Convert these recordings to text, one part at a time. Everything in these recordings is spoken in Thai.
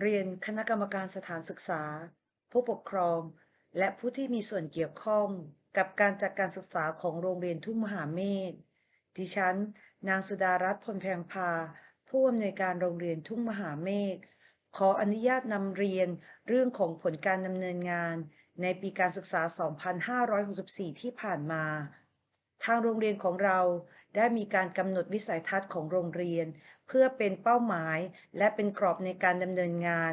เรียนคณะกรรมการสถานศึกษา ผู้ปกครอง และผู้ที่มีส่วนเกี่ยวข้องกับการจัดการศึกษาของโรงเรียนทุ่งมหาเมฆ ดิฉัน นางสุดารัตน์พลแพงพา ผู้อำนวยการโรงเรียนทุ่งมหาเมฆ ขออนุญาตนำเรียนเรื่องของผลการดำเนินงาน ในปีการศึกษา 2564 ที่ผ่านมา ทางโรงเรียนของเรา ได้มีการกำหนดวิสัยทัศน์ของโรงเรียน เพื่อเป็นเป้าหมายและเป็นกรอบในการดำเนินงาน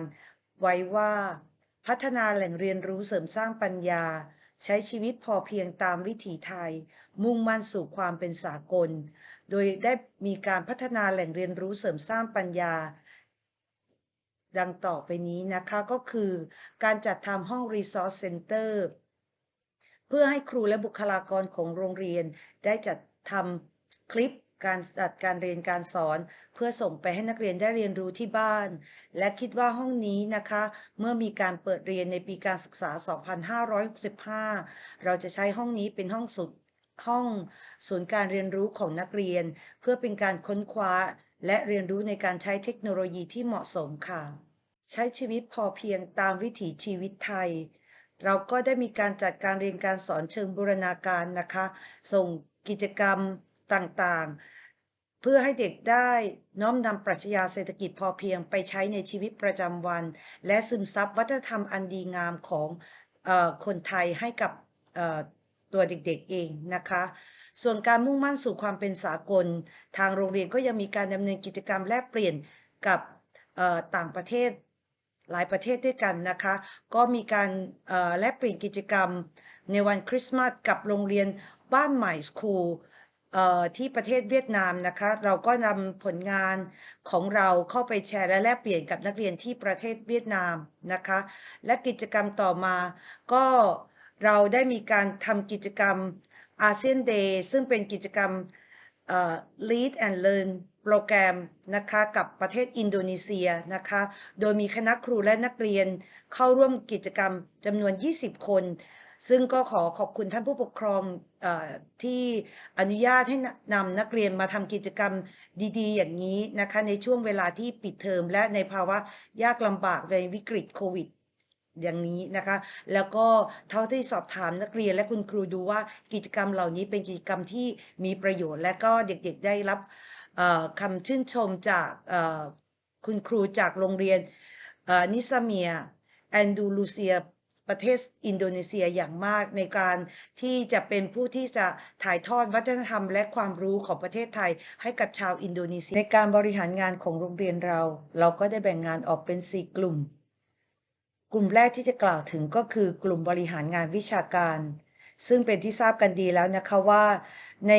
ไว้ว่า พัฒนาแหล่งเรียนรู้เสริมสร้างปัญญา ใช้ชีวิตพอเพียงตามวิถีไทย มุ่งมั่นสู่ความเป็นสากล โดยได้มีการพัฒนาแหล่งเรียนรู้เสริมสร้างปัญญา ดังต่อไปนี้นะคะก็คือ การจัดทำห้อง Resource Center เพื่อให้ครูและบุคลากรของโรงเรียนได้จัดทำ คลิปการจัดการเรียนการสอน เพื่อส่งไปให้นักเรียนได้เรียนรู้ที่บ้าน และคิดว่าห้องนี้นะคะ เมื่อมีการเปิดเรียนในปีการศึกษา 2565 เราจะใช้ห้องนี้เป็นห้องสุดห้องศูนย์การเรียนรู้ของนักเรียน เพื่อเป็นการค้นคว้า และเรียนรู้ในการใช้เทคโนโลยีที่เหมาะสมค่ะ ใช้ชีวิตพอเพียงตามวิถีชีวิตไทย เราก็ได้มีการจัดการเรียนการสอนเชิงบูรณาการนะคะ ส่งกิจกรรม ต่างๆ เพื่อให้เด็กได้น้อมนำปรัชญาเศรษฐกิจพอเพียงไปใช้ในชีวิตประจำวัน และซึมซับวัฒนธรรมอันดีงามของอคนไทยให้กับตัวเด็กๆเองนะคะ ส่วนการมุ่งมั่นสู่ความเป็นสากล ทางโรงเรียนก็ยังมีการดำเนินกิจกรรมแลกเปลี่ยนกับต่างประเทศหลายประเทศด้วยกันนะคะ ก็มีการแลกเปลี่ยนกิจกรรมในวันคริสต์มาสกับโรงเรียนบ้านใหม่สคูล ที่ประเทศเวียดนามนะคะ เราก็นำผลงานของเราเข้าไปแชร์และแลกเปลี่ยนกับนักเรียนที่ประเทศเวียดนามนะคะ และกิจกรรมต่อมา ก็เราได้มีการทำกิจกรรมอาเซียนเดย์ซึ่งเป็นกิจกรรม Lead and Learn โปรแกรมนะคะกับประเทศอินโดนีเซียนะคะ โดยมีคณะครูและนักเรียนเข้าร่วมกิจกรรมจำนวน 20 คน ซึ่งก็ขอขอบคุณท่านผู้ปกครองอที่อนุญาตให้นำนักเรียนมาทำกิจกรรมดีๆ อย่างนี้นะคะ ในช่วงเวลาที่ปิดเทอมและในภาวะยากลำบากในวิกฤตโควิดอย่างนี้นะคะ แล้วก็เท่าที่สอบถามนักเรียนและคุณครูดูว่ากิจกรรมเหล่านี้เป็นกิจกรรมที่มีประโยชน์ และก็เด็กๆได้รับคำชื่นชมจากคุณครูจากโรงเรียนนิซาเมียแอนดูลูเซีย ประเทศอินโดนีเซียอย่างมากในการที่จะเป็นผู้ที่จะถ่ายทอดวัฒนธรรม และความรู้ของประเทศไทย ให้กับชาวอินโดนีเซีย ในการบริหารงานของโรงเรียนเรา เราก็ได้แบ่งงานออกเป็น 4 กลุ่ม กลุ่มแรกที่จะกล่าวถึงก็คือกลุ่มบริหารงานวิชาการ ซึ่งเป็นที่ทราบกันดีแล้วนะคะว่าใน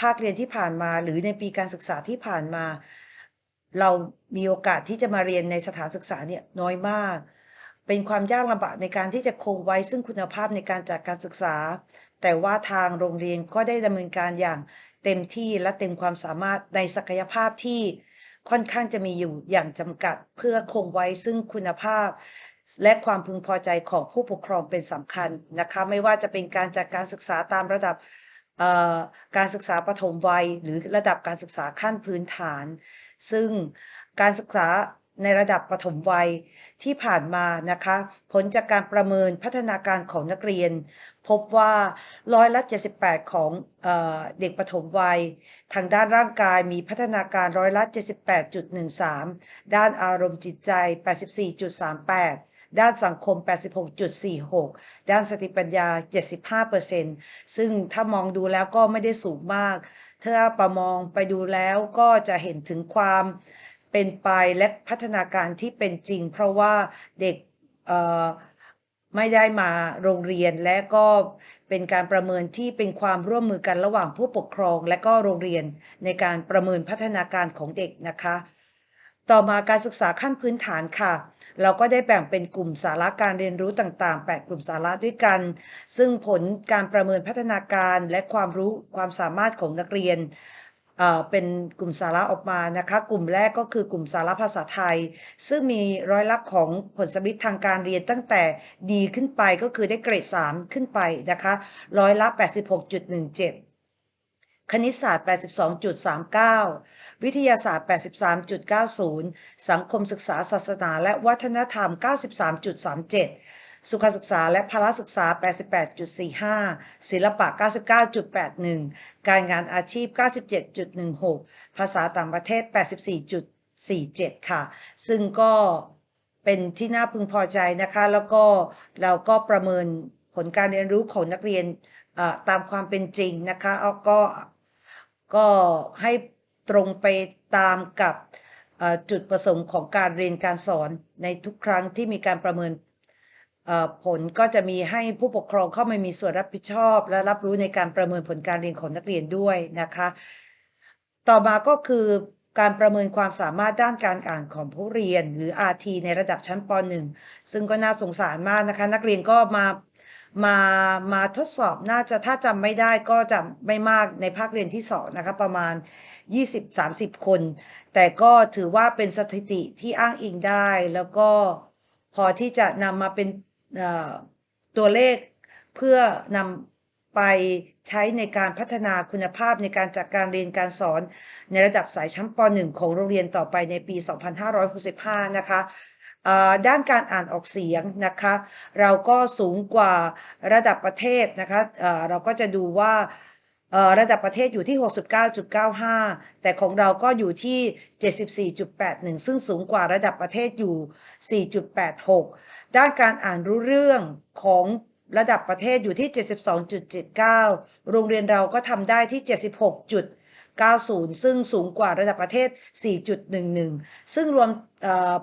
ภาคเรียนที่ผ่านมาหรือในปีการศึกษาที่ผ่านมา เรามีโอกาสที่จะมาเรียนในสถานศึกษาเนี่ยน้อยมาก เป็นความยากลำบากในการที่จะคงไว้ซึ่งคุณภาพในการจัดการศึกษา แต่ว่าทางโรงเรียนก็ได้ดำเนินการอย่างเต็มที่และเต็มความสามารถในศักยภาพที่ค่อนข้างจะมีอยู่อย่างจำกัดเพื่อคงไว้ซึ่งคุณภาพ และความพึงพอใจของผู้ปกครองเป็นสำคัญนะคะไม่ว่าจะเป็นการจัดการศึกษาตามระดับการศึกษาปฐมวัย หรือระดับการศึกษาขั้นพื้นฐาน ซึ่งการศึกษา ในระดับปฐมวัยที่ผ่านมานะคะ ผลจากการประเมินพัฒนาการของนักเรียน พบว่าร้อยละ78 ของเออเด็กปฐมวัย ทางด้านร่างกายมีพัฒนาการร้อยละ78.13 ด้านอารมณ์จิตใจ 84.38ด้านสังคม 86.46 ด้านสติปัญญา 75%ซึ่งถ้ามองดูแล้วก็ไม่ได้สูงมาก ถ้าประมองไปดูแล้วก็จะเห็นถึงความ เป็นไปและพัฒนาการที่เป็นจริง เพราะว่าเด็กไม่ได้มาโรงเรียนและก็เป็นการประเมินที่เป็นความร่วมมือกันระหว่างผู้ปกครอง และก็โรงเรียนในการประเมินพัฒนาการของเด็กนะคะ ต่อมาการศึกษาขั้นพื้นฐานค่ะ เราก็ได้แบ่งเป็นกลุ่มสาระการเรียนรู้ต่างๆ 8 กลุ่มสาระด้วยกัน ซึ่งผลการประเมินพัฒนาการและความรู้ความสามารถของนักเรียน เป็นกลุ่มสาระออกมานะคะ กลุ่มแรกก็คือกลุ่มสาระภาษาไทย ซึ่งมีร้อยละของผลสำลิดทางการเรียนตั้งแต่ดีขึ้นไปก็คือได้เกรด 3 ขึ้นไปนะคะร้อยละ 86.17คณิตศาสตร์ 82.39 วิทยาศาสตร์ 83.90 สังคมศึกษาศาสนาและวัฒนธรรม 93.37 สุขศึกษาและพละศึกษา 88.45 ศิลปะ 99.81 การงานอาชีพ 97.16 ภาษาต่างประเทศ 84.47 ค่ะ ซึ่งก็เป็นที่น่าพึงพอใจนะคะ แล้วก็เราก็ประเมินผลการเรียนรู้ของนักเรียนตามความเป็นจริงนะคะเอาก็ก็ให้ตรงไปตามกับจุดประสงค์ของการเรียนการสอนในทุกครั้งที่มีการประเมิน ผลก็จะมีให้ผู้ปกครองเข้ามามีส่วนรับผิดชอบ และรับรู้ในการประเมินผลการเรียนของนักเรียนด้วยนะคะ ต่อมาก็คือการประเมินความสามารถด้านการอ่านของผู้เรียน หรือ RT ในระดับชั้นป .1 ซึ่งก็น่าสงสารมากนะคะ นักเรียนก็มามามาทดสอบน่าจะถ้าจำไม่ได้ก็จะไม่มากในภาคเรียนที่สองนะคะประมาณ 20-30 คน แต่ก็ถือว่าเป็นสถิติที่อ้างอิงได้ แล้วก็พอที่จะนำมาเป็น ตัวเลขเพื่อนำไปใช้ในการพัฒนาคุณภาพในการจัดการเรียนการสอน ในระดับสายชั้นป .1 ของโรงเรียนต่อไปในปี 2565 นะคะด้านการอ่านออกเสียงนะคะ เราก็สูงกว่าระดับประเทศนะคะเราก็จะดูว่า ระดับประเทศอยู่ที่ 69.95 แต่ของเราก็อยู่ที่ 74.81 ซึ่งสูงกว่าระดับประเทศอยู่ 4.86 ด้านการอ่านรู้เรื่องของระดับประเทศอยู่ที่ 72.79 โรงเรียนเราก็ทำได้ที่ 76. 90 ซึ่งสูงกว่าระดับประเทศ 4.11 ซึ่งรวมเอ่อ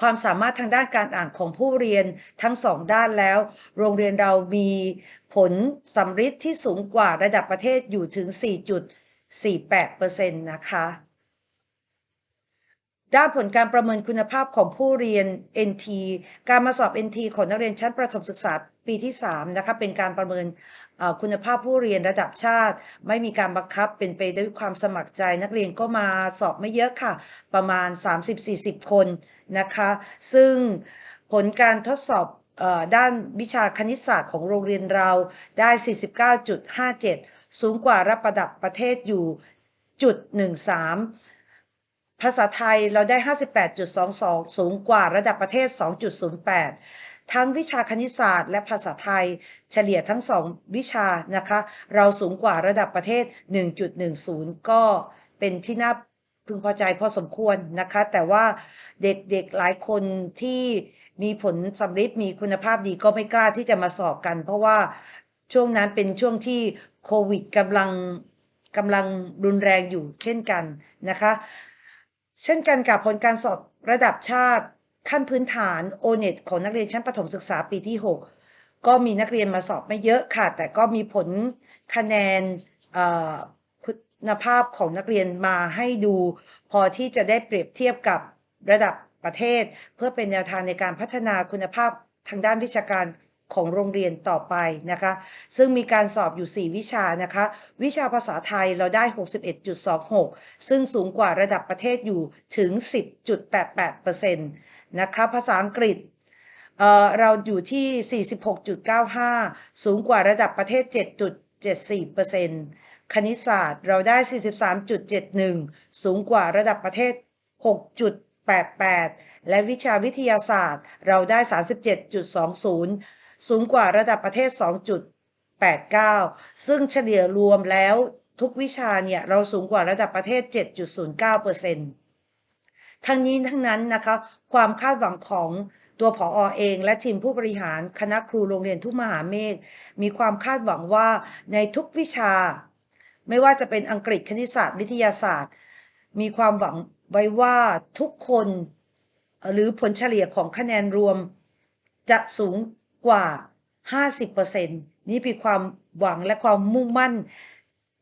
ความสามารถทางด้านการอ่านของผู้เรียนทั้งสองด้านแล้ว โรงเรียนเรามีผลสำริดที่สูงกว่าระดับประเทศอยู่ถึง 4.48%นะคะ ด้านผลการประเมินคุณภาพของผู้เรียน NT การมาสอบ NT ของนักเรียนชั้นประถมศึกษาปีที่3นะคะเป็นการประเมินคุณภาพผู้เรียนระดับชาติ ไม่มีการบังคับเป็นไปด้วยความสมัครใจ นักเรียนก็มาสอบไม่เยอะค่ะ ประมาณ 30-40 คน นะคะ ซึ่งผลการทดสอบด้านวิชาคณิตศาสตร์ของโรงเรียนเราได้ 49.57 สูงกว่าระดับประเทศอยู่จุด13 ภาษาไทยเราได้ 58.22 สูงกว่าระดับประเทศ 2.08 ทั้งวิชาคณิตศาสตร์และภาษาไทยเฉลี่ยทั้งสองวิชานะคะ เราสูงกว่าระดับประเทศ 1.10 ก็เป็นที่น่า พึงพอใจพอสมควรนะคะ แต่ว่าเด็กๆหลายคนที่มีผลสำริดมีคุณภาพดีก็ไม่กล้าที่จะมาสอบกัน เพราะว่าช่วงนั้นเป็นช่วงที่โควิดกำลังกำลังรุนแรงอยู่เช่นกันนะคะ เช่นกันกับผลการสอบระดับชาติขั้นพื้นฐาน o n e t ของนักเรียนชั้นประถมศึกษาปีที่ 6 ก็มีนักเรียนมาสอบไม่เยอะค่ะ แต่ก็มีผลคะแนน ณภาพของนักเรียนมาให้ดู พอที่จะได้เปรียบเทียบกับระดับประเทศ เพื่อเป็นแนวทางในการพัฒนาคุณภาพทางด้านวิชาการของโรงเรียนต่อไปนะคะ ซึ่งมีการสอบอยู่ 4 วิชานะคะ วิชาภาษาไทยเราได้ 61.26 ซึ่งสูงกว่าระดับประเทศอยู่ถึง 10.88%นะคะภาษาอังกฤษเเราอยู่ที่ 46.95 สูงกว่าระดับประเทศ 7.74% คณิตศาสตร์เราได้ 43.71 สูงกว่าระดับประเทศ 6.88 และวิชาวิทยาศาสตร์เราได้ 37.20 สูงกว่าระดับประเทศ 2.89 ซึ่งเฉลี่ยรวมแล้วทุกวิชาเนี่ยเราสูงกว่าระดับประเทศ 7.09%ทั้งนี้ทั้งนั้นนะคะ ความคาดหวังของตัวผออเองและทีมผู้บริหารคณะครูโรงเรียนทุกมหาเมฆมีความคาดหวังว่าในทุกวิชา ไม่ว่าจะเป็นอังกฤษคณิตศาสตร์ วิทยาศาสตร์ มีความหวังไว้ว่าทุกคนหรือผลเฉลี่ยของคะแนนรวม จะสูงกว่า 50%นี่เป็นความหวังและความมุ่งมั่น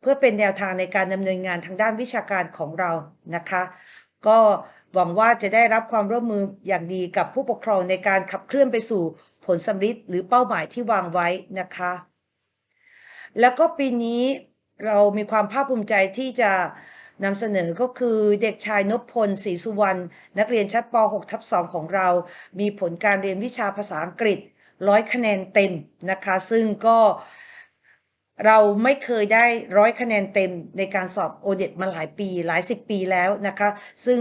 เพื่อเป็นแนวทางในการดำเนินงานทางด้านวิชาการของเรานะคะ ก็หวังว่าจะได้รับความร่วมมืออย่างดีกับผู้ปกครองในการขับเคลื่อนไปสู่ผลสำลิดหรือเป้าหมายที่วางไว้นะคะ แล้วก็ปีนี้ เรามีความภาคภูมิใจที่จะนำเสนอก็คือเด็กชายนพพลศรีสุวรรณนักเรียนชั้นป .6 ทับ2ของเรา มีผลการเรียนวิชาภาษาอังกฤษร้อยคะแนนเต็มนะคะ ซึ่งก็เราไม่เคยได้ร้อยคะแนนเต็มในการสอบโอเด็มาหลายปีหลายสิบปีแล้วนะคะ ซึ่ง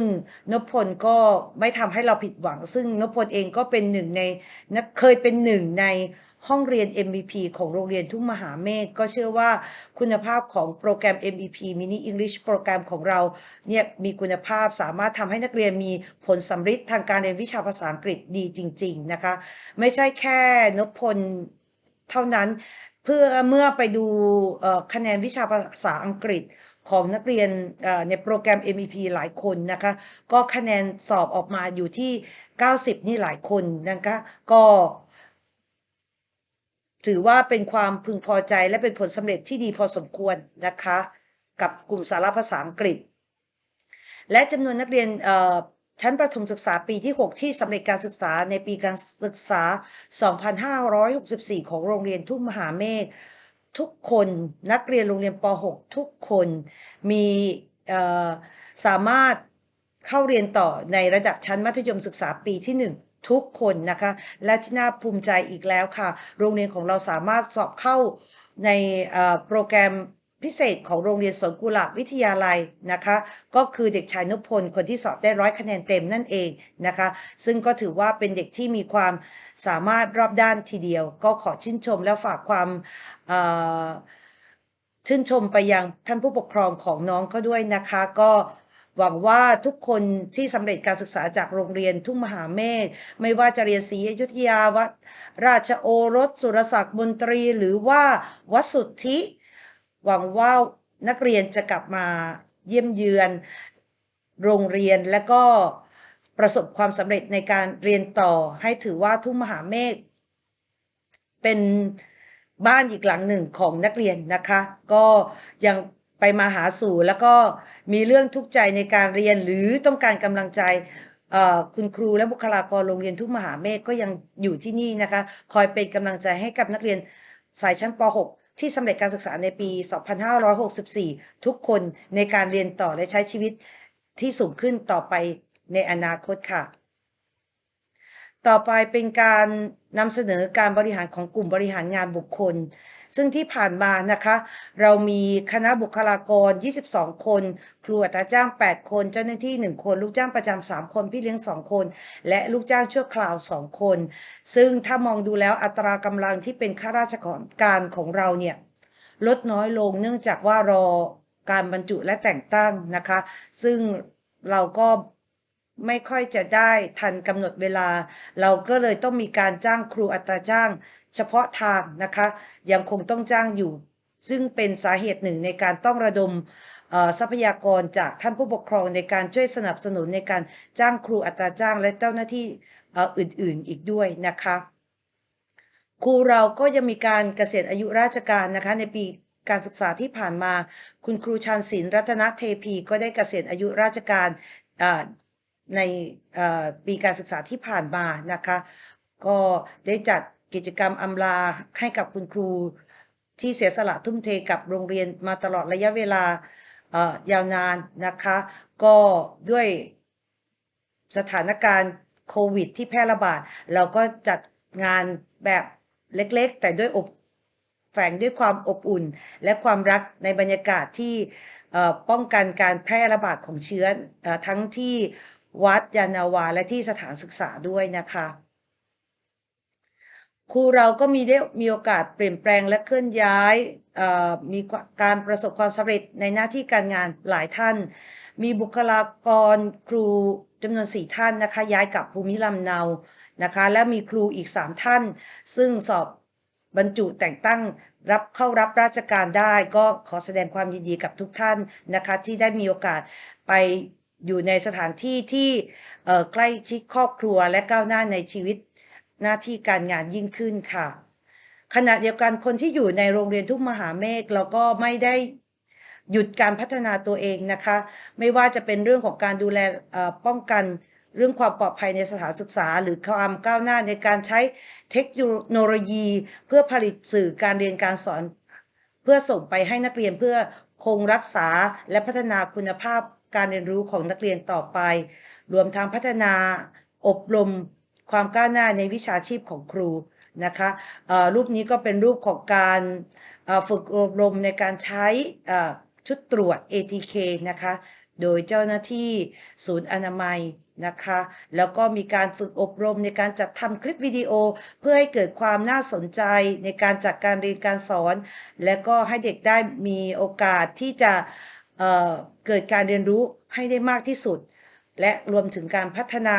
นพพลก็ไม่ทำให้เราผิดหวัง ซึ่งนพพลเองก็เป็นหนึ่งในนะเคยเป็นหนึ่งใน ห้องเรียน MVP ของโรงเรียนทุ่งมหาเมฆก็เชื่อว่าคุณภาพของโปรแกรม MEP Mini English โปรแกรมของเราเนี่ยมีคุณภาพสามารถทำให้นักเรียนมีผลสำฤทธิ์ทางการเรียนวิชาภาษาอังกฤษดีจริง ๆ นะคะ ไม่ใช่แค่นพพลเท่านั้นเพื่อเมื่อไปดูคะแนนวิชาภาษาอังกฤษของนักเรียนในโปรแกรม MEP หลายคนนะคะ ก็คะแนนสอบออกมาอยู่ที่ 90 นี่หลายคนนะคะ ก็ ถือว่าเป็นความพึงพอใจและเป็นผลสำเร็จที่ดีพอสมควรนะคะ กับกลุ่มสาระภาษาอังกฤษ และจำนวนนักเรียนชั้นประถมศึกษาปีที่ 6 ที่สำเร็จการศึกษาในปีการศึกษา 2564 ของโรงเรียนทุ่งมหาเมฆทุกคนนักเรียนโรงเรียนป .6 ทุกคนมีสามารถเข้าเรียนต่อในระดับชั้นมัธยมศึกษาปีที่ 1 ทุกคนนะคะ และที่น่าภูมิใจอีกแล้วค่ะ โรงเรียนของเราสามารถสอบเข้าในโปรแกรมพิเศษของโรงเรียนสวนกุหลาบวิทยาลัยนะคะ ก็คือเด็กชายนพพลคนที่สอบได้ร้อยคะแนนเต็มนั่นเองนะคะ ซึ่งก็ถือว่าเป็นเด็กที่มีความสามารถรอบด้านทีเดียว ก็ขอชื่นชมและฝากความชื่นชมไปยังท่านผู้ปกครองของน้องเขาด้วยนะคะ ก็ หวังว่าทุกคนที่สำเร็จการศึกษาจากโรงเรียนทุ่งมหาเมฆไม่ว่าจะเรียนศรีอยุธยาวัดราชโอรส สุรศักดิ์มนตรี หรือว่าวัดสุทธิ หวังว่านักเรียนจะกลับมาเยี่ยมเยือนโรงเรียนและก็ประสบความสำเร็จในการเรียนต่อให้ถือว่าทุ่งมหาเมฆเป็นบ้านอีกหลังหนึ่งของนักเรียนนะคะ ก็ยัง ไปมาหาสู่แล้วก็มีเรื่องทุกข์ใจในการเรียนหรือต้องการกำลังใจคุณครูและบุคลากรโรงเรียนทุกมหาเมฆก็ยังอยู่ที่นี่นะคะ คอยเป็นกำลังใจให้กับนักเรียนสายชั้นป .6 ที่สำเร็จการศึกษาในปี 2564 ทุกคนในการเรียนต่อและใช้ชีวิตที่สูงขึ้นต่อไปในอนาคตค่ะ ต่อไปเป็นการนำเสนอการบริหารของกลุ่มบริหารงานบุคคล ซึ่งที่ผ่านมานะคะ เรามีคณะบุคลากร 22 คน ครูอัตราจ้าง 8 คน เจ้าหน้าที่ 1 คน ลูกจ้างประจำ3คน พี่เลี้ยง 2 คน และลูกจ้างชั่วคราว 2 คน ซึ่งถ้ามองดูแล้วอัตรากำลังที่เป็นข้าราชการของเราเนี่ยลดน้อยลงเนื่องจากว่ารอการบรรจุและแต่งตั้งนะคะ ซึ่งเราก็ไม่ค่อยจะได้ทันกำหนดเวลา เราก็เลยต้องมีการจ้างครูอัตราจ้าง เฉพาะทางนะคะ ยังคงต้องจ้างอยู่ ซึ่งเป็นสาเหตุหนึ่งในการต้องระดมทรัพยากรจากท่านผู้ปกครองในการช่วยสนับสนุนในการจ้างครูอัตราจ้างและเจ้าหน้าที่อ่ออื่นๆอีกด้วยนะคะครูเราก็ยังมีการเกษียณอายุราชการนะคะในปีการศึกษาที่ผ่านมา คุณครูชาญศิลรัตนเทพีก็ได้เกษียณอายุราชการในปีการศึกษาที่ผ่านมานะคะ ก็ได้จัด กิจกรรมอำลาให้กับคุณครูที่เสียสละทุ่มเทกับโรงเรียนมาตลอดระยะเวลายาวนานนะคะ ก็ด้วยสถานการณ์โควิด ที่แพร่ระบาด เราก็จัดงานแบบเล็กๆ แต่ด้วยอบแฝงด้วยความอบอุ่น และความรักในบรรยากาศที่ป้องกันการแพร่ระบาดของเชื้ออทั้งที่วัดยานาวาและที่สถานศึกษาด้วยนะคะ ครูเราก็มีได้มีโอกาสเปลี่ยนแปลงและเคลื่อนย้ายมีการประสบความสำเร็จในหน้าที่การงานหลายท่าน มีบุคลากรครูจำนวนสี่ท่านนะคะย้ายกลับภูมิลำเนานะคะและมีครูอีกสามท่าน ซึ่งสอบบรรจุแต่งตั้งรับเข้ารับราชการได้ก็ขอแสดงความยินดีกับทุกท่านนะคะที่ได้มีโอกาสไปอยู่ในสถานที่ที่ใกล้ชิดครอบครัวและก้าวหน้าในชีวิต หน้าที่การงานยิ่งขึ้นค่ะ ขณะเดียวกันคนที่อยู่ในโรงเรียนทุกมหาเมฆเราก็ไม่ได้หยุดการพัฒนาตัวเองนะคะ ไม่ว่าจะเป็นเรื่องของการดูแลป้องกันเรื่องความปลอดภัยในสถานศึกษา หรือความก้าวหน้าในการใช้เทคโนโลยี เพื่อผลิตสื่อการเรียนการสอน เพื่อส่งไปให้นักเรียนเพื่อคงรักษาและพัฒนาคุณภาพการเรียนรู้ของนักเรียนต่อไป รวมทั้งพัฒนาอบรม ความก้าวหน้าในวิชาชีพของครูนะคะรูปนี้ก็เป็นรูปของการฝึกอบรมในการใช้ชุดตรวจ ATK นะคะ โดยเจ้าหน้าที่ศูนย์อนามัยนะคะ แล้วก็มีการฝึกอบรมในการจัดทำคลิปวิดีโอ เพื่อให้เกิดความน่าสนใจในการจัดการเรียนการสอน และก็ให้เด็กได้มีโอกาสที่จะเเกิดการเรียนรู้ให้ได้มากที่สุด และรวมถึงการพัฒนา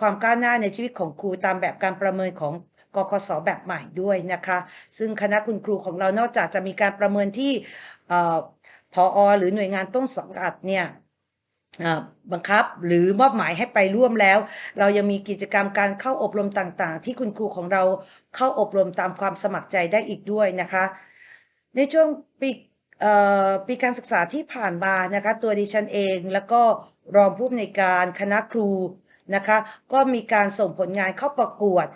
ความก้าวหน้าในชีวิตของครูตามแบบการประเมินของกคสแบบใหม่ด้วยนะคะ ซึ่งคณะคุณครูของเรานอกจากจะมีการประเมินที่เอ่อพออหรือหน่วยงานต้นสังกัดเนี่ยบังคับหรือมอบหมายให้ไปร่วมแล้ว เรายังมีกิจกรรมการเข้าอบรมต่างๆ ที่คุณครูของเราเข้าอบรมตามความสมัครใจได้อีกด้วยนะคะ ในช่วงปีปีการศึกษาที่ผ่านมานะคะ ตัวดิฉันเอง แล้วก็รองผู้อำนวยการคณะครู นะคะ ก็มีการส่งผลงานเข้าประกวด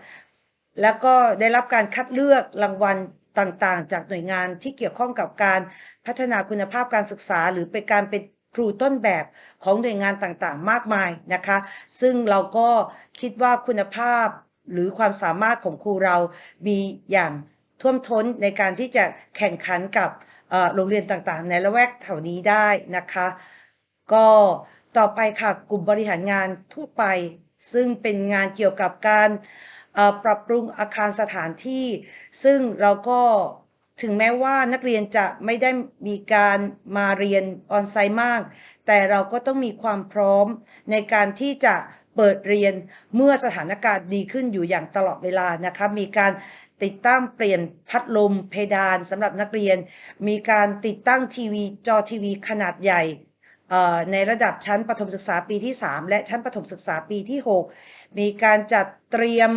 แล้วก็ได้รับการคัดเลือกรางวัลต่างๆ จากหน่วยงานที่เกี่ยวข้องกับการพัฒนาคุณภาพการศึกษา หรือเป็นการเป็นครูต้นแบบของหน่วยงานต่างๆ มากมายนะคะ ซึ่งเราก็คิดว่าคุณภาพหรือความสามารถของครูเรามีอย่างท่วมท้นในการที่จะแข่งขันกับโรงเรียนต่างๆ ในละแวกแถวนี้ได้นะคะ ก็ ต่อไปค่ะกลุ่มบริหารงานทั่วไป ซึ่งเป็นงานเกี่ยวกับการปรับปรุงอาคารสถานที่ ซึ่งเราก็ถึงแม้ว่านักเรียนจะไม่ได้มีการมาเรียนออนไซต์มาก แต่เราก็ต้องมีความพร้อมในการที่จะเปิดเรียนเมื่อสถานการณ์ดีขึ้นอยู่อย่างตลอดเวลานะคะมีการติดตั้งเปลี่ยนพัดลมเพดานสำหรับนักเรียน มีการติดตั้งทีวีจอทีวีขนาดใหญ่ ในระดับชั้นประถมศึกษาปีที่ 3 และชั้นประถมศึกษาปีที่ 6 มีการจัดเตรียม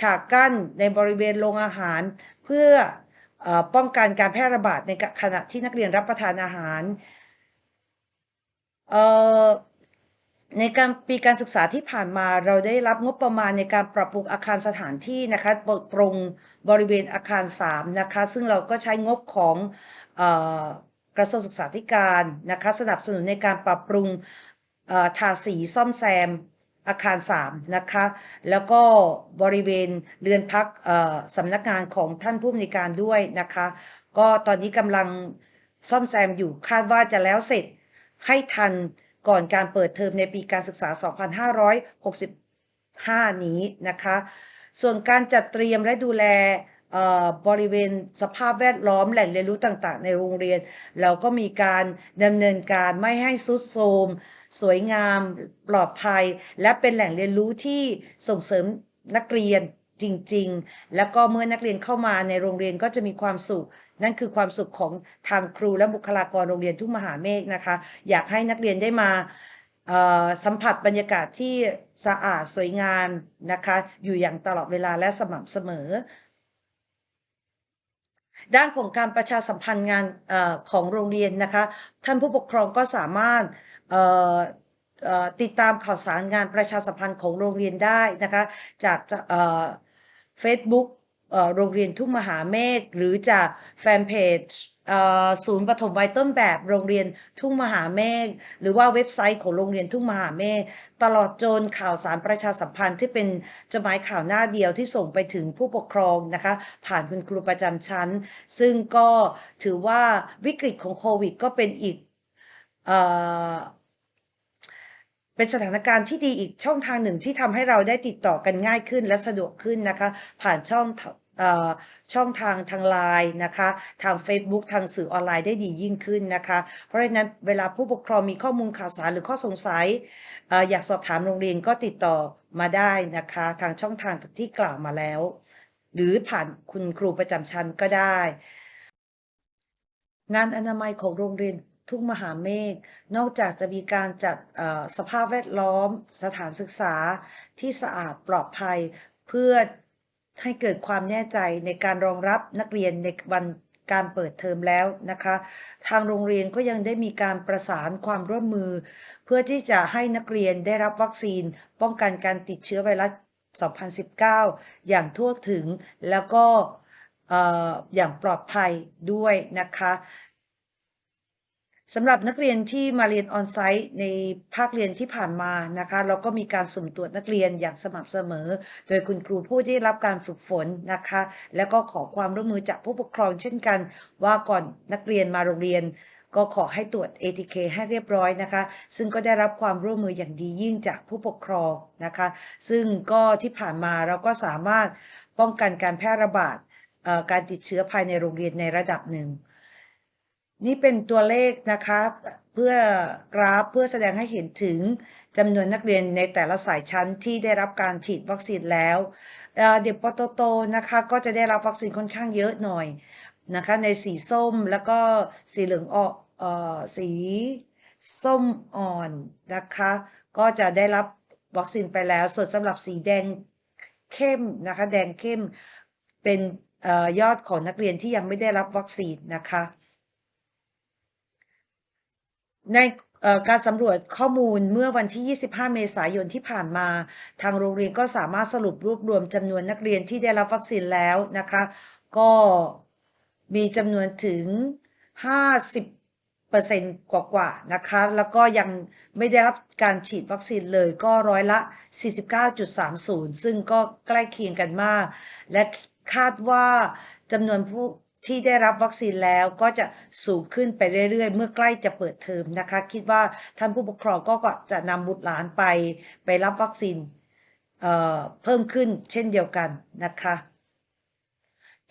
ฉากกั้นในบริเวณโรงอาหาร เพื่ออป้องกันการแพร่ระบาดในขณะที่นักเรียนรับประทานอาหาร ในการปีการศึกษาที่ผ่านมาเราได้รับงบประมาณในการปรับปรุงอาคารสถานที่นะคะตรงบริเวณอาคาร 3 นะคะ ซึ่งเราก็ใช้งบของอ กระทรวงศึกษาธิการนะคะสนับสนุนในการปรับปรุงทาสีซ่อมแซมอาคาร 3 นะคะ แล้วก็บริเวณเรือนพักสำนักงานของท่านผู้อำนวยการด้วยนะคะ ก็ตอนนี้กำลังซ่อมแซมอยู่คาดว่าจะแล้วเสร็จให้ทันก่อนการเปิดเทอมในปีการศึกษา 2565 นี้นะคะ ส่วนการจัดเตรียมและดูแล บริเวณสภาพแวดล้อมแหล่งเรียนรู้ต่างๆ ในโรงเรียน เราก็มีการดำเนินการไม่ให้สุดโทรมสวยงามปลอดภัย และเป็นแหล่งเรียนรู้ที่ส่งเสริมนักเรียนจริง ๆ แล้วก็เมื่อนักเรียนเข้ามาในโรงเรียนก็จะมีความสุข นั่นคือความสุขของทางครูและบุคลากรโรงเรียนทุ่งมหาเมฆนะคะ อยากให้นักเรียนได้มาสัมผัสบรรยากาศที่สะอาดสวยงามนะคะ อยู่อย่างตลอดเวลาและสม่ำเสมอ ด้านของการประชาสัมพันธ์งานอของโรงเรียนนะคะท่านผู้ปกครองก็สามารถติดตามข่าวสารงานประชาสัมพันธ์ของโรงเรียนได้นะคะจากเฟซบุ๊กโรงเรียนทุ่งมหาเมฆหรือจากแฟนเพจ ศูนย์ปฐมวัยต้นแบบโรงเรียนทุ่งมหาเมฆหรือว่าเว็บไซต์ของโรงเรียนทุ่งมหาเมฆตลอดจนข่าวสารประชาสัมพันธ์ที่เป็นจดหมายข่าวหน้าเดียวที่ส่งไปถึงผู้ปกครองนะคะ ผ่านคุณครูประจำชั้น ซึ่งก็ถือว่าวิกฤตของโควิด ก็เป็นอีกเอเป็นสถานการณ์ที่ดีอีกช่องทางหนึ่งที่ทำให้เราได้ติดต่อกันง่ายขึ้นและสะดวกขึ้นนะคะ ผ่านช่อง ช่องทางทางไลน์นะคะ ทาง Facebook ทางสื่อออนไลน์ได้ดียิ่งขึ้นนะคะ เพราะฉะนั้นเวลาผู้ปกครองมีข้อมูลข่าวสารหรือข้อสงสัยออยากสอบถามโรงเรียนก็ติดต่อมาได้นะคะ ทางช่องทางที่กล่าวมาแล้ว หรือผ่านคุณครูประจำชั้นก็ได้ งานอนามัยของโรงเรียนทุ่งมหาเมฆนอกจากจะมีการจัดสภาพแวดล้อม สถานศึกษาที่สะอาดปลอดภัย เพื่อ ให้เกิดความแน่ใจในการรองรับนักเรียนในวันการเปิดเทอมแล้วนะคะ ทางโรงเรียนก็ยังได้มีการประสานความร่วมมือ เพื่อที่จะให้นักเรียนได้รับวัคซีน ป้องกันการติดเชื้อไวรัส 2019 อย่างทั่วถึงแล้วก็เอ่ออย่างปลอดภัยด้วยนะคะ สำหรับนักเรียนที่มาเรียนออนไซต์ในภาคเรียนที่ผ่านมานะคะ เราก็มีการสุ่มตรวจนักเรียนอย่างสม่ำเสมอ โดยคุณครูผู้ที่รับการฝึกฝนนะคะ แล้วก็ขอความร่วมมือจากผู้ปกครองเช่นกัน ว่าก่อนนักเรียนมาโรงเรียน ก็ขอให้ตรวจ ATK ให้เรียบร้อยนะคะ ซึ่งก็ได้รับความร่วมมืออย่างดียิ่งจากผู้ปกครองนะคะ ซึ่งก็ที่ผ่านมาเราก็สามารถป้องกันการแพร่ระบาดการติดเชื้อภายในโรงเรียนในระดับหนึ่ง นี่เป็นตัวเลขนะคะเพื่อกราฟเพื่อแสดงให้เห็นถึงจำนวนนักเรียนในแต่ละสายชั้นที่ได้รับการฉีดวัคซีนแล้วเเด็กปตโตนะคะก็จะได้รับวัคซีนค่อนข้างเยอะหน่อยนะคะในสีส้มแล้วก็สีเหลืองออกเอ่อสีส้มอ่อนนะคะก็จะได้รับวัคซีนไปแล้ว ส่วนสำหรับสีแดงเข้มนะคะแดงเข้มเป็นอยอดของนักเรียนที่ยังไม่ได้รับวัคซีนนะคะ ในการสำรวจข้อมูลเมื่อวันที่ 25 เมษายนที่ผ่านมา ทางโรงเรียนก็สามารถสรุปรวบรวมจำนวนนักเรียนที่ได้รับวัคซีนแล้วนะคะ ก็มีจำนวนถึง 50เปอร์เซ็นต์กว่าๆนะคะ แล้วก็ยังไม่ได้รับการฉีดวัคซีนเลยก็ร้อยละ 49.30 ซึ่งก็ใกล้เคียงกันมาก และคาดว่าจำนวนผู้ ที่ได้รับวัคซีนแล้วก็จะสูงขึ้นไปเรื่อยๆ เมื่อใกล้จะเปิดเทอมนะคะ คิดว่าท่านผู้ปกครองก็จะนำบุตรหลานไปไปรับวัคซีนเอ่อเพิ่มขึ้นเช่นเดียวกันนะคะ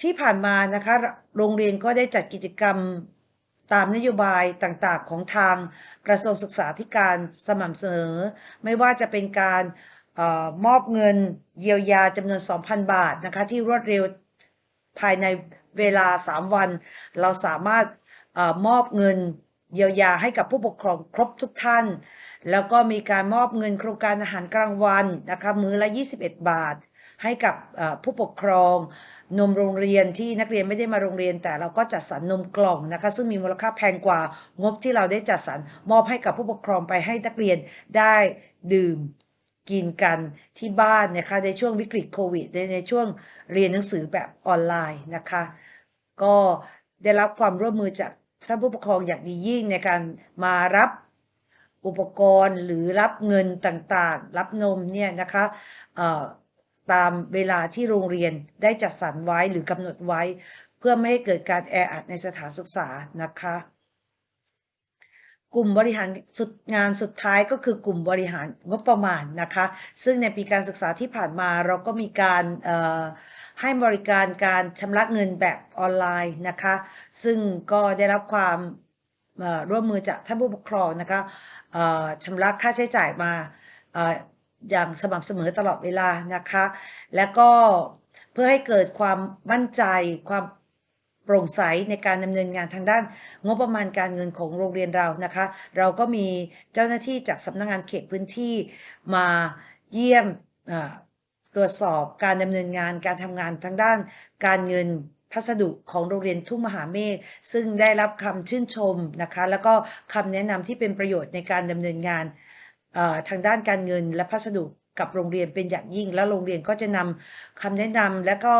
ที่ผ่านมานะคะโรงเรียนก็ได้จัดกิจกรรมตามนโยบายต่างๆของทางกระทรวงศึกษาธิการสม่ำเสมอ ไม่ว่าจะเป็นการออมอบเงินเยียวยาจำนวน 2,000 บาทนะคะที่รวดเร็วภายใน เวลา 3 วัน เราสามารถอมอบเงินเยียวยาให้กับผู้ปกครองครบทุกท่าน แล้วก็มีการมอบเงินโครงการอาหารกลางวันนะคะมื้อละ 21 บาท ให้กับผู้ปกครองนมโรงเรียนที่นักเรียนไม่ได้มาโรงเรียน แต่เราก็จัดสรรนมกล่องนะคะ ซึ่งมีมูลค่าแพงกว่างบที่เราได้จัดสรรมอบให้กับผู้ปกครองไปให้นักเรียนได้ดื่ม กินกันที่บ้านนะคะในช่วงวิกฤตโควิดในช่วงเรียนหนังสือแบบออนไลน์นะคะ ก็ได้รับความร่วมมือจากท่านผู้ปกครองอย่างดียิ่งในการมารับอุปกรณ์หรือรับเงินต่างๆ รับนมเนี่ยนะคะตามเวลาที่โรงเรียนได้จัดสรรไว้หรือกำหนดไว้ เพื่อไม่ให้เกิดการแออัดในสถานศึกษานะคะ กลุ่มบริหารสุดงานสุดท้ายก็คือกลุ่มบริหารงบประมาณนะคะ ซึ่งในปีการศึกษาที่ผ่านมาเราก็มีการให้บริการการชำระเงินแบบออนไลน์นะคะ ซึ่งก็ได้รับความร่วมมือจากท่านผู้ปกครองนะคะชำระค่าใช้จ่ายมาอออย่างสม่ำเสมอตลอดเวลานะคะ และก็เพื่อให้เกิดความมั่นใจความ โปร่งใสในการดำเนินงานทางด้าน งบประมาณการเงินของโรงเรียนเรานะคะ เราก็มีเจ้าหน้าที่จากสำนักงานเขตพื้นที่มาเยี่ยมตรวจสอบการดำเนินงานการทำงานทางด้านการเงินพัสดุของโรงเรียนทุ่งมหาเมฆซึ่งได้รับคำชื่นชมนะคะ แล้วก็คำแนะนำที่เป็นประโยชน์ในการดำเนินงานทางด้านการเงินและพัสดุกับโรงเรียนเป็นอย่างยิ่ง แล้วโรงเรียนก็จะนำคำแนะนำและก็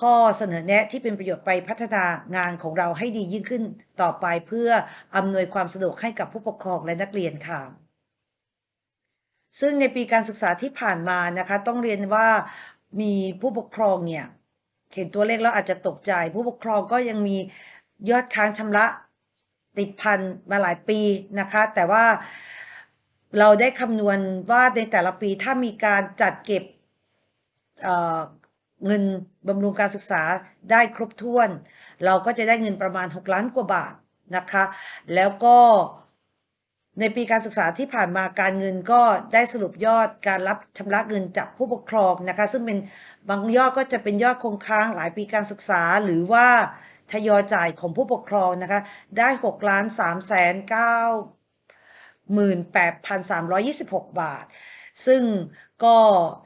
ข้อเสนอแนะที่เป็นประโยชน์ไปพัฒนางานของเราให้ดียิ่งขึ้นต่อไปเพื่ออำนวยความสะดวกให้กับผู้ปกครองและนักเรียนค่ะ ซึ่งในปีการศึกษาที่ผ่านมานะคะต้องเรียนว่ามีผู้ปกครองเนี่ยเห็นตัวเลขแล้วอาจจะตกใจ ผู้ปกครองก็ยังมียอดค้างชำระติดพันมาหลายปีนะคะ แต่ว่าเราได้คำนวณว่าในแต่ละปีถ้ามีการจัดเก็บ เงินบำรุงการศึกษาได้ครบถ้วน เราก็จะได้เงินประมาณ 6 ล้านกว่าบาทนะคะ แล้วก็ในปีการศึกษาที่ผ่านมาการเงินก็ได้สรุปยอดการรับชำระเงินจากผู้ปกครองนะคะ ซึ่งเป็นบางยอดก็จะเป็นยอดคงค้างหลายปีการศึกษาหรือว่าทยอยจ่ายของผู้ปกครองนะคะ ได้6ล้าน3แสน9 18,326 บาท ซึ่งก็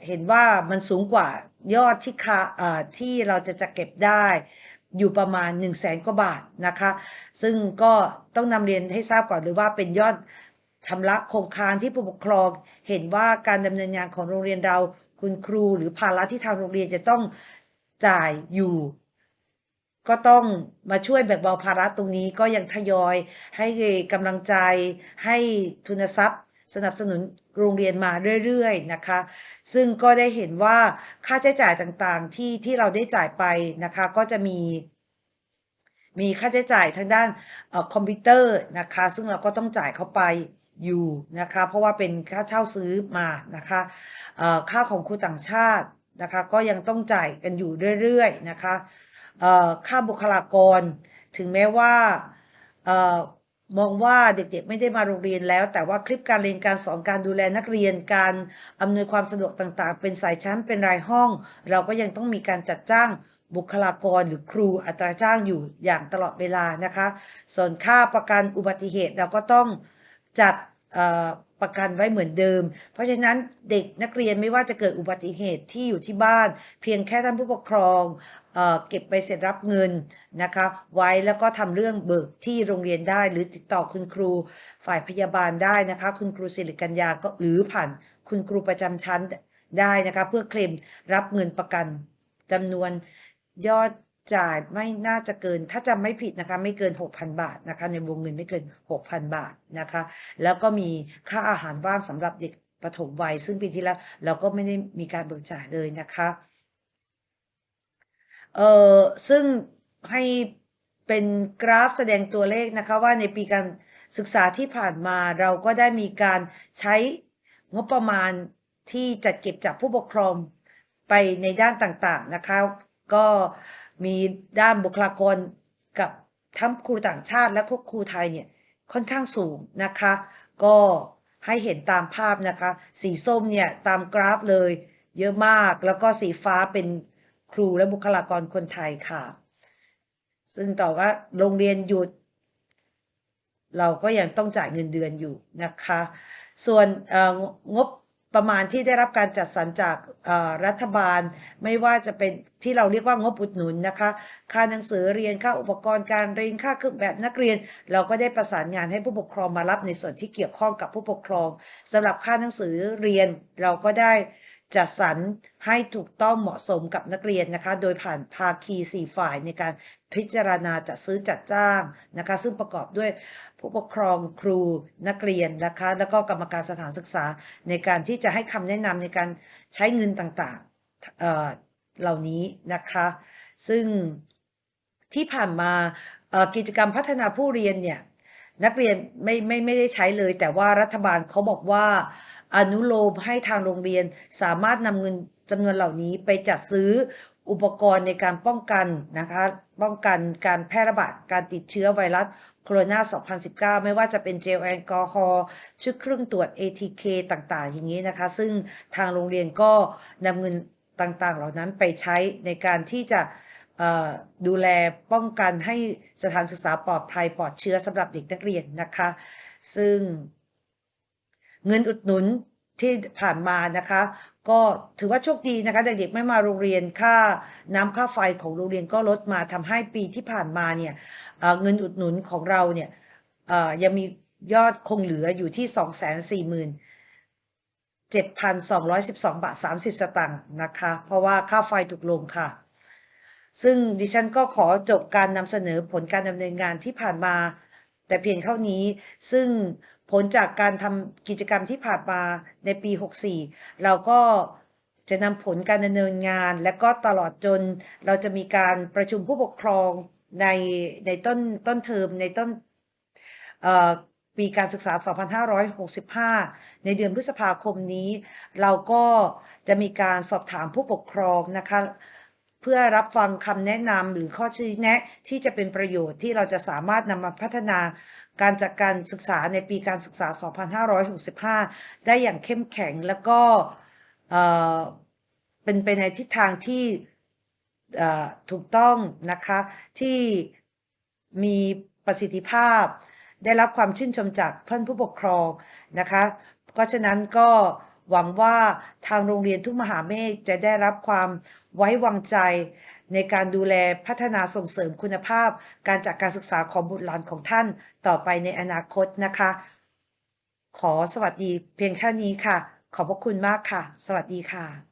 เห็นว่ามันสูงกว่า ยอดที่คาเอ่อที่เราจะจะเก็บได้อยู่ประมาณ 1 0 0 0 0แสนกว่าบาทนะคะ ซึ่งก็ต้องนำเรียนให้ทราบก่อนหรือว่าเป็นยอดชำระคงค้างที่ผู้ปกครอง เห็นว่าการดำเนินงานของโรงเรียนเราคุณครูหรือภาระที่ทางโรงเรียนจะต้องจ่ายอยู่ ก็ต้องมาช่วยแบ่งเบาภาระตรงนี้ก็ยังทยอยให้กำลังใจให้ทุนทรัพย์ สนับสนุน โรงเรียนมาเรื่อยๆนะคะ ซึ่งก็ได้เห็นว่าค่าใช้จ่ายต่างๆที่ที่เราได้จ่ายไปนะคะ ก็จะมี มีค่าใช้จ่ายทางด้านอคอมพิวเตอร์นะคะ ซึ่งเราก็ต้องจ่ายเข้าไปอยู่นะคะ เพราะว่าเป็นค่าเช่าซื้อมานะคะค่าของครูต่างชาตินะคะ ก็ยังต้องจ่ายกันอยู่เรื่อยๆนะคะค่าบุคลากร ถึงแม้ว่า มองว่าเด็กๆ ไม่ได้มาโรงเรียนแล้ว แต่ว่าคลิปการเรียนการสอนการดูแลนักเรียนการอำนวยความสะดวกต่างๆ เป็นสายชั้นเป็นรายห้อง เราก็ยังต้องมีการจัดจ้างบุคลากรหรือครูอัตราจ้างอยู่อย่างตลอดเวลานะคะ ส่วนค่าประกันอุบัติเหตุเราก็ต้องจัดประกันไว้เหมือนเดิม เพราะฉะนั้นเด็กนักเรียนไม่ว่าจะเกิดอุบัติเหตุที่อยู่ที่บ้าน เพียงแค่ท่านผู้ปกครอง เก็บใบเสร็จรับเงินนะคะไว้แล้วก็ทำเรื่องเบิกที่โรงเรียนได้ หรือติดต่อคุณครูฝ่ายพยาบาลได้นะคะคุณครูสิริกัญญาก็หรือผ่านคุณครูประจำชั้นได้นะคะเพื่อเคลมรับเงินประกันจำนวนยอดจ่ายไม่น่าจะเกินถ้าจำไม่ผิดนะคะไม่เกิน 6,000 บาทนะคะในวงเงินไม่เกิน 6,000 บาทนะคะแล้วก็มีค่าอาหารว่างสำหรับเด็กประถมวัยซึ่งปีที่แล้วเราก็ไม่ได้มีการเบิกจ่ายเลยนะคะ เอ่อซึ่งให้เป็นกราฟแสดงตัวเลขนะคะว่าในปีการศึกษาที่ผ่านมาเราก็ได้มีการใช้งบประมาณที่จัดเก็บจากผู้ปกครองไปในด้านต่างๆนะคะก็มีด้านบุคลากรกับทั้งครูต่างชาติและครูไทยเนี่ยค่อนข้างสูงนะคะ ก็ให้เห็นตามภาพนะคะ สีส้มเนี่ยตามกราฟเลยเยอะมากแล้วก็สีฟ้าเป็น ครูและบุคลากรคนไทยค่ะ ซึ่งต่อว่าโรงเรียนหยุด เราก็ยังต้องจ่ายเงินเดือนอยู่นะคะ ส่วนงบประมาณที่ได้รับการจัดสรรจากรัฐบาลไม่ว่าจะเป็นที่เราเรียกว่างบอุดหนุนนะคะ ค่าหนังสือเรียนค่าอุปกรณ์การเรียนค่าเครื่องแบบนักเรียน เราก็ได้ประสานงานให้ผู้ปกครองมารับในส่วนที่เกี่ยวข้องกับผู้ปกครองสำหรับค่าหนังสือเรียนเราก็ได้ จัดสรรให้ถูกต้องเหมาะสมกับนักเรียนนะคะ โดยผ่านภาคีสี่ฝ่ายในการพิจารณาจัดซื้อจัดจ้างนะคะ ซึ่งประกอบด้วยผู้ปกครองครูนักเรียนนะคะ แล้วก็กรรมการสถานศึกษาในการที่จะให้คำแนะนำในการใช้เงินต่างๆเเหล่านี้นะคะ ซึ่งที่ผ่านมากิจกรรมพัฒนาผู้เรียนเนี่ยนักเรียนไม่ไม่ไม่ได้ใช้เลย แต่ว่ารัฐบาลเขาบอกว่า อนุโลมให้ทางโรงเรียนสามารถนำเงินจำนวนเหล่านี้ไปจัดซื้ออุปกรณ์ในการป้องกันนะคะป้องกันการแพร่ระบาดการติดเชื้อไวรัสโคโรนา 2019 ไม่ว่าจะเป็นเจลแอลกอฮอล์ชุดเครื่องตรวจ ATK ต่างๆ อย่างนี้นะคะ ซึ่งทางโรงเรียนก็นำเงินต่างๆ เหล่านั้นไปใช้ในการที่จะดูแลป้องกันให้สถานศึกษาปลอดภัยปลอดเชื้อสำหรับเด็กนักเรียนนะคะ ซึ่ง เงินอุดหนุนที่ผ่านมานะคะ ก็ถือว่าโชคดีนะคะเด็กๆไม่มาโรงเรียนค่าน้ำค่าไฟของโรงเรียนก็ลดมาทำให้ปีที่ผ่านมาเนี่ยเเงินอุดหนุนของเราเนี่ยยังมียอดคงเหลืออยู่ที่ 2 4 0 0 0 7,212 บาท 30 สตางค์นะคะ เพราะว่าค่าไฟถูกลงค่ะ ซึ่งดิฉันก็ขอจบการนำเสนอผลการดำเนินงานที่ผ่านมา แต่เพียงเท่านี้ซึ่ง ผลจากการทำกิจกรรมที่ผ่านมาในปี 64 เราก็จะนำผลการดำเนินงาน และก็ตลอดจนเราจะมีการประชุมผู้ปกครองในในต้นต้นเทอมในต้นปีการศึกษา 2565 ในเดือนพฤษภาคมนี้ เราก็จะมีการสอบถามผู้ปกครองนะคะเพื่อรับฟังคำแนะนำหรือข้อชี้แนะที่จะเป็นประโยชน์ที่เราจะสามารถนำมาพัฒนา การจัดการศึกษาในปีการศึกษา 2565 ได้อย่างเข้มแข็งแล้วก็เป็นไปในทิศทางที่ถูกต้องนะคะที่มีประสิทธิภาพ ได้รับความชื่นชมจากเพื่อนผู้ปกครองนะคะเพราะฉะนั้นก็หวังว่าทางโรงเรียนทุกมหาเมฆจะได้รับความไว้วางใจ ในการดูแลพัฒนาส่งเสริมคุณภาพ การจัดการศึกษาของบุตรหลานของท่านต่อไปในอนาคตนะคะ ขอสวัสดีเพียงแค่นี้ค่ะ ขอบพระคุณมากค่ะ สวัสดีค่ะ